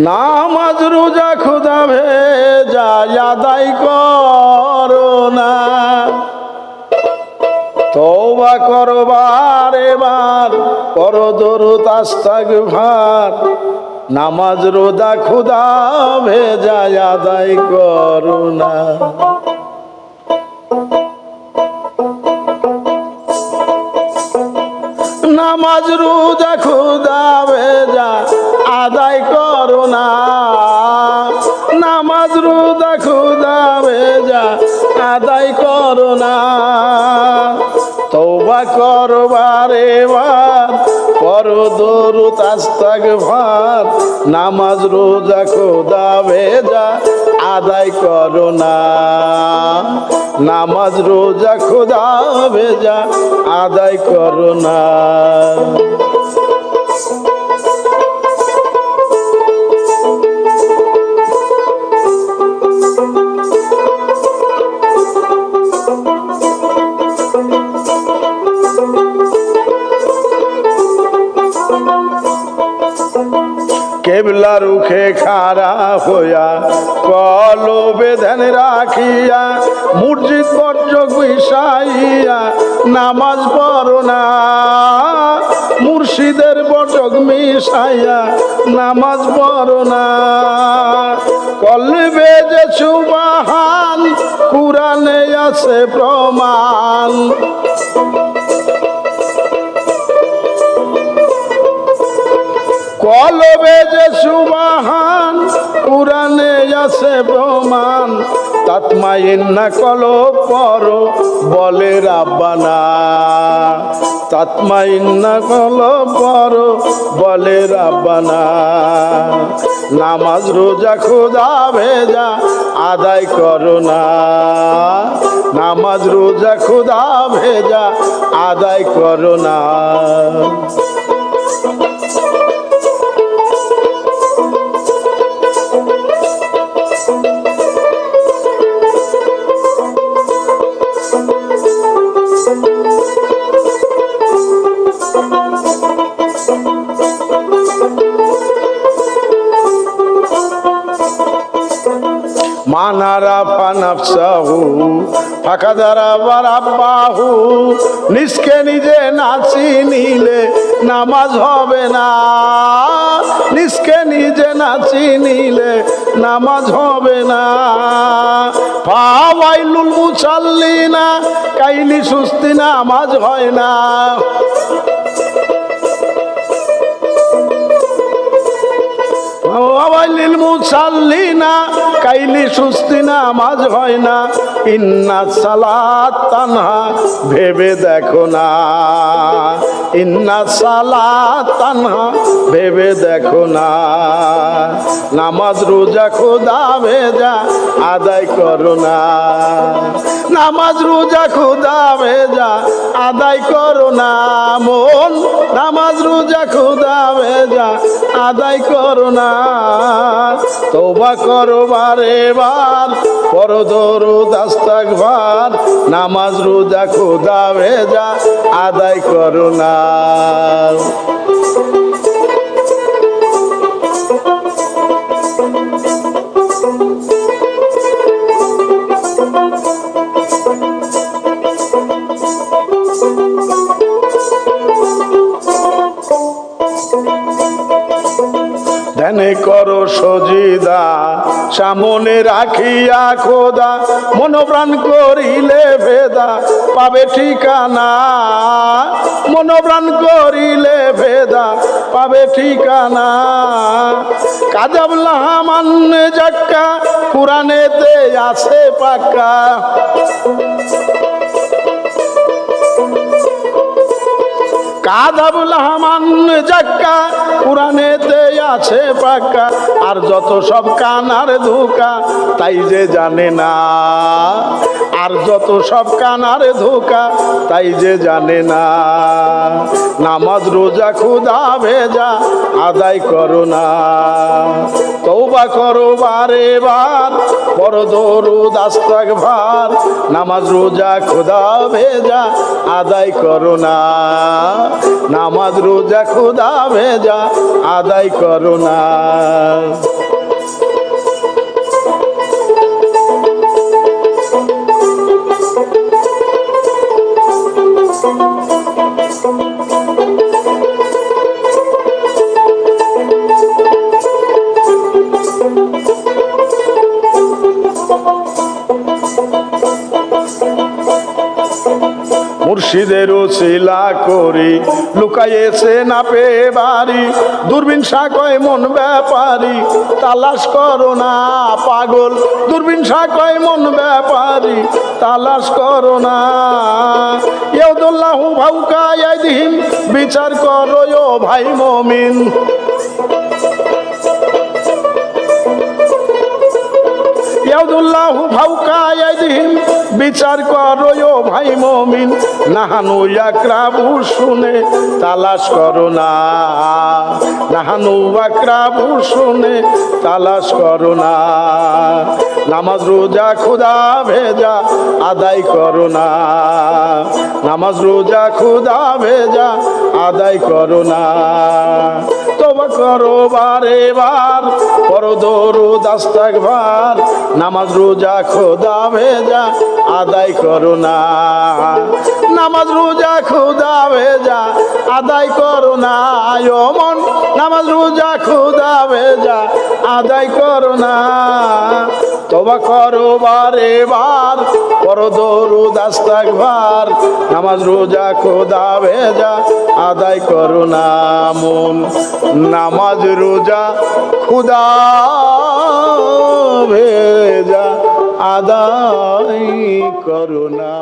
নামাজ রোজা খুদা ভেজা আদায় করো না। তৌবা করবার এবার, কর দরুদ আস্তাক ভার নামাজ রোজা খুদা ভেজা আদায় করো নামাজ রোজা খুদা ভেজা আদায় করো না। নামাজ রোজা খুদা ভেজা আদায় করো না। তৌবা করবার এবার পর দরুদ আস্তাক ভার নামাজ রোজা খোদা ভেজা আদায় করো না। নামাজ রোজা খোদা ভেজা আদায় করো না। কেবলা রুখে খাড়া হইয়া কল বেধন রাখিয়া, মসজিদ পর্যক বিষাইয়া, নামাজ পড়ো না। মুর্শিদের বটক মিশাইয়া, নামাজ পড়ো না। কলবে যে সুবাহান কুরানে আছে প্রমাণ। কলবে যে সুবাহান, কোরআনে আছে প্রমাণ। তাতমাইন না কল পর, বলে রাব্বানা। তাতমাইন না কল পর, বলে রাব্বানা। নামাজ রোজা খোদা ভেজা আদায় করো না। নামাজ রোজা খোদা ভেজা আদায় করো না। মানারা পানাফসাহু ফাঁকা দ্বারা বারাব্বাহু। নিজকে নিজে নাচি নিলে নামাজ হবে না। নিজকে নিজে নাচি চিনিলে, নামাজ হবে না। পাওয়াইলুল মুসাল্লি না কাইলি সুস্তি নামাজ হয় না। ওয়াইলিল মুসাল্লিনা কাইলি সুস্তি নামাজ হয় না। ইন্না সালাত তানহা, ভেবে দেখো না। ইন্না সালাত তানহা, ভেবে দেখো না। নামাজ রোজা খোদা ভেজা, আদায় করো না। নামাজ রোজা খোদা ভেজা, আদায় করো না। মন, নামাজ রোজা খোদা ভেজা আদায় করো না। তোবা করো বারে বার পর দাস্তাক ভার নামাজ রোজা খোদা ভেজা আদায় করো না। ধ্যানে করো সজিদা, সামনে রাখিয়া খোদা, মনোপ্রাণ করিলে ভেদা, পাবে ঠিকানা। মনোপ্রাণ করিলে ভেদা, পাবে ঠিকানা। কাজাবলা মান্নে জাক্কা, কোরআনেতে আছে পাক্কা। কাদাবুল হামান জাক্কা, কোরআনেতে আছে পাক্কা আর যত সব কানার ধোকা, তাই যে জানে না। আর যত সব কানার ধোকা, তাই যে জানে না। নামাজ রোজা খুদা ভেজা, আদায় করো না। তৌবা করো বারে বার বড় দরুদ আস্তাক ভার নামাজ রোজা খোদা ভেজা, আদায় করো না। নামাজ রোজা খোদা ভেজা, আদায় করো করো না। মুর্শিদের শিলা করি। লুকাইয়েছে না পে বাড়ি দূরবীন সাকয় মন ব্যাপারি। তালাশ করো না পাগল দূরবীন সাকয় মন ব্যাপারি। তালাশ করো না। ইয়দুল্লাহু ভাউকা ইয়াদিহিম বিচার করো ভাই মমিন। বিচার করো ভাই মমিন। নাহানু ইয়াকরাবু, শুনে তালাশ করো না। নাহানু আকরাবু শুনে তালাশ করো না। নামাজ রোজা খুদা ভেজা, আদায় করো না। নামাজ রোজা খুদা ভেজা, আদায় করো না। নামাজ রোজা খোদা ভেজা, আদায় করো না। নামাজ রোজা খোদা ভেজা, আদায় করো না। মন নামাজ রোজা খোদা ভেজা আদায় করো না। তবা করো বারে বার, করো দৌড়ো দাস্তাক ভার নামাজ রোজা খোদা ভেজা আদায় করো না মন। নামাজ রোজা খুদা ভেজা আদায় করো না।